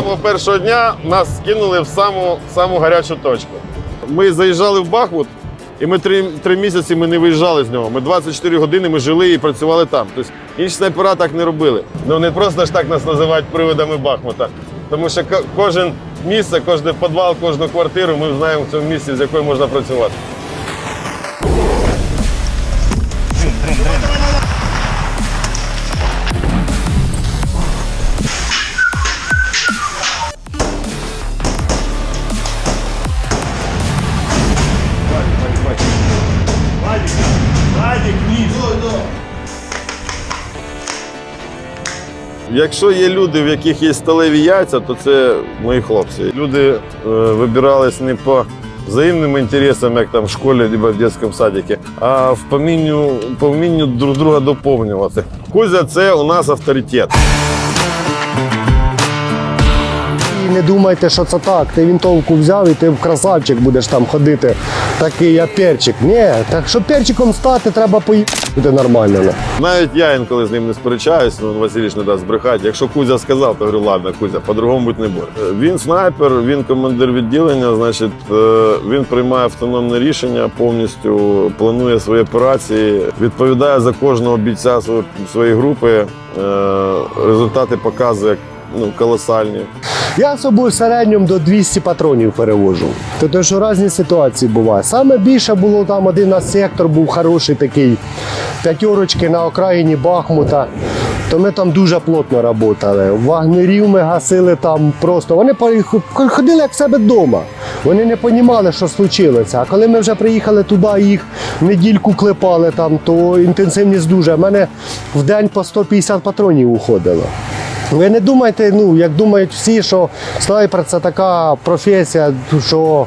самого першого дня нас скинули в саму, саму гарячу точку. Ми заїжджали в Бахмут, і ми три, три місяці ми не виїжджали з нього. Ми 24 години ми жили і працювали там. Тобто інші снайпера так не робили. Ну не просто ж так нас називають приводами Бахмута. Тому що кожен місце, кожен підвал, кожну квартиру ми знаємо в цьому місці, з якою можна працювати. Якщо є люди, в яких є сталеві яйця, то це мої хлопці. Люди е, вибирались не по взаємним інтересам, як там в школі або в дитячому садику, а в помінню, по вмінню друг друга доповнювати. Кузя це у нас авторитет. І не думайте, що це так. Ти вінтовку взяв і ти в красавчик будеш там ходити. Такий я перчик. Ні, так щоб перчиком стати, треба поїхати нормально. ну. Навіть я інколи з ним не сперечаюсь, ну Васильович не дасть збрехати. Якщо Кузя сказав, то говорю, ладно, Кузя, по-другому бути не буде. Е, Він снайпер, він командир відділення, значить, е, він приймає автономне рішення, повністю планує свої операції, відповідає за кожного бійця своєї- своєї групи. е, Результати показує ну, колосальні. Я з собою в середньому до 200 патронів перевожу. Тобто, що різні ситуації бувають. Саме більше було там один у сектор був хороший такий, п'ятерочки на окраїні Бахмута. То ми там дуже плотно працювали. Вагнерів ми гасили там просто. Вони ходили як в себе вдома. Вони не розуміли, що случилося. А коли ми вже приїхали туди, їх недільку клепали там, то інтенсивність дуже. У мене в день по 150 патронів уходило. Ви не думайте, ну як думають всі, що снайпер це така професія, що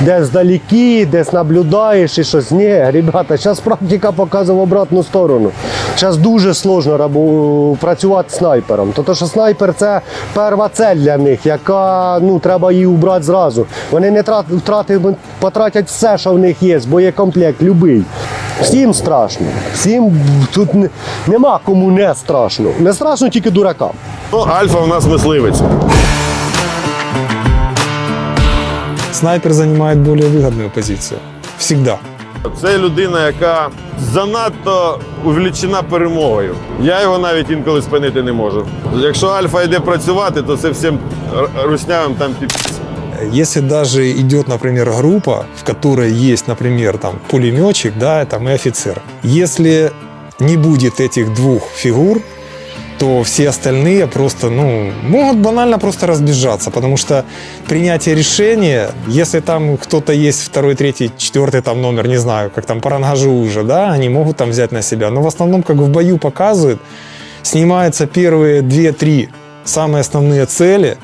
десь здалекі, десь наблюдаєш і щось. Ні, ребята, зараз практика показує в обратну сторону. Зараз дуже сложно працювати снайпером. Тому що снайпер це перша цель для них, яка ну, треба її убрати зразу. Вони не трат, втрати, потратять все, що в них є, боєкомплект любий. Всім страшно. Всім тут не- нема кому не страшно. Не страшно тільки дуракам. Ну, Альфа у нас мисливець. Снайпер занимает более выгодную позицию. Всегда. Це людина, яка занадто увлічена перемогою. Я його навіть інколи спинити не можу. Якщо Альфа йде працювати, то це всім руснявим там піп. Если даже идет, например, группа, в которой есть, например, там пулеметчик, да, там и офицер. Если не будет этих двух фигур, то все остальные просто, ну, могут банально просто разбежаться, потому что принятие решения, если там кто-то есть второй, третий, четвертый там номер, не знаю, как там по рангажу уже, да, они могут там взять на себя, но в основном как в бою показывают, снимаются первые две-три самые основные цели,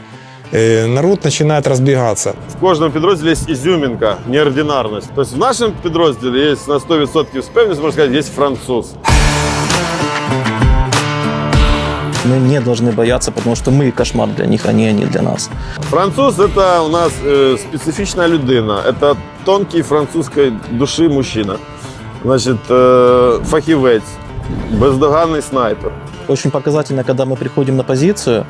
народ начинает разбегаться. В кожному підрозділі є ізюмінка, неординарність. Тобто в нашому підрозділі є на 100% впевненість, можна сказати, є француз. Мы не должны бояться, потому что мы кошмар для них, а не они для нас. Француз це у нас е, специфічна людина. Це тонкий французької душі мужчина. Значить, е, фахівець, бездоганний снайпер. Очень показательно, когда мы приходим на позицию,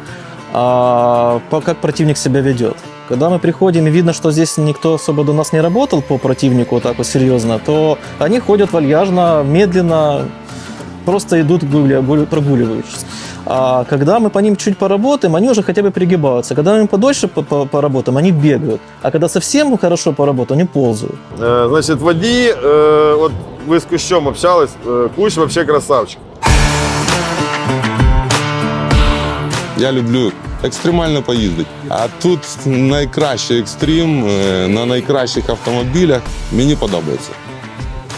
а, по- как противник себя ведет. Когда мы приходим и видно, что здесь никто особо до нас не работал по противнику вот так вот серьезно, то они ходят вальяжно, медленно, просто идут гуля- гуля- прогуливающись. А когда мы по ним чуть поработаем, они уже хотя бы пригибаются. Когда мы подольше по- по- поработаем, они бегают. А когда совсем хорошо поработают, они ползают. Е, Значить, водії, е, от ви з Кущом общались, е, Кущ взагалі красавчик. Я люблю екстремально поїздити. А тут найкращий екстрім е, на найкращих автомобілях. Мені подобається.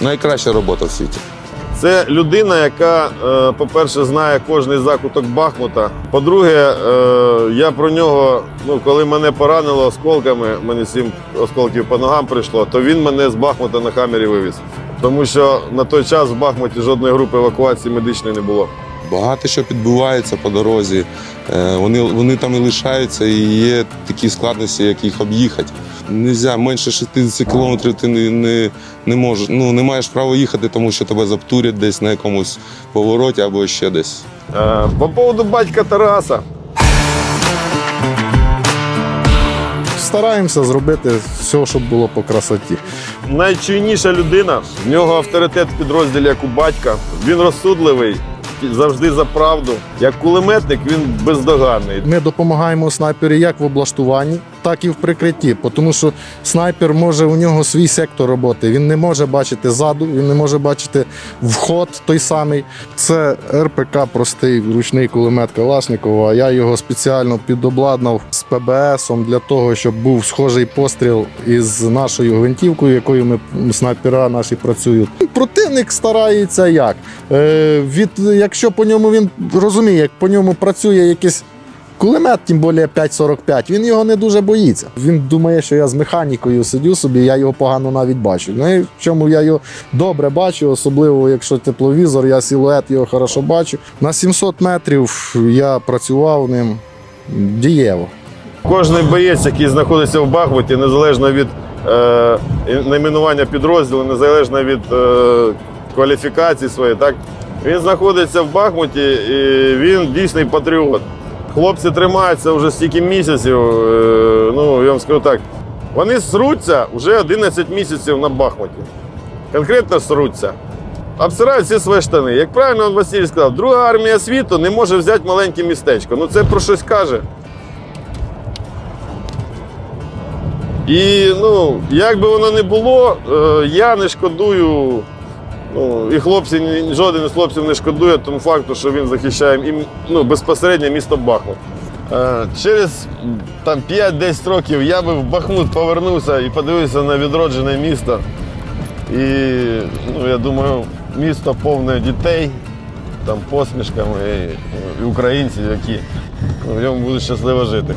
Найкраща робота в світі. Це людина, яка, е, по-перше, знає кожний закуток Бахмута. По-друге, е, я про нього, ну, коли мене поранило осколками, мені сім осколків по ногам прийшло, то він мене з Бахмута на камері вивіз. Тому що на той час в Бахмуті жодної групи евакуації медичної не було. Багато що підбувається по дорозі. Е, Вони, вони там і лишаються, і є такі складності, як їх об'їхати. Нельзя менше 60 кілометрів ти не, не, не можеш. Ну не маєш права їхати, тому що тебе заптурять десь на якомусь повороті або ще десь. Е, По поводу батька Тараса. стараємося зробити все, щоб було по красоті. Найчуйніша людина, в нього авторитет в підрозділі як у батька. Він розсудливий, завжди за правду. Як кулеметник він бездоганний. Ми допомагаємо снайпері як в облаштуванні, так і в прикритті, тому що снайпер може у нього свій сектор роботи. Він не може бачити ззаду, він не може бачити вход той самий. Це РПК, простий ручний кулемет Калашникова. Я його спеціально підобладнав з ПБСом для того, щоб був схожий постріл із нашою гвинтівкою, якою ми снайпера наші працюють. Противник старається як? Е, від, якщо по ньому він розуміє, як по ньому працює якийсь Кулемет, тим більше 5,45, він його не дуже боїться. Він думає, що я з механікою сидю собі, я його погано навіть бачу. Ну і в чому я його добре бачу, особливо якщо тепловізор, я силует його хорошо бачу. На 700 метрів я працював ним дієво. Кожний боєць, який знаходиться в Бахмуті, незалежно від е, найменування підрозділу, незалежно від е, кваліфікації своєї, так він знаходиться в Бахмуті і він дійсний патріот. Хлопці тримаються вже стільки місяців. Е, ну я вам скажу так, вони сруться вже 11 місяців на Бахмуті. Конкретно сруться. Обсирають всі свої штани. Як правильно Василь сказав, друга армія світу не може взяти маленьке містечко. Ну це про щось каже. І ну, як би воно не було, е, я не шкодую. Ну, і хлопці, жоден із хлопців не шкодує тому факту, що він захищає і, ну, безпосередньо місто Бахмут. Е, Через там, 5-10 років я би в Бахмут повернувся і подивився на відроджене місто. І ну, я думаю, місто повне дітей, там посмішками і, українців, які в ньому будуть щасливо жити.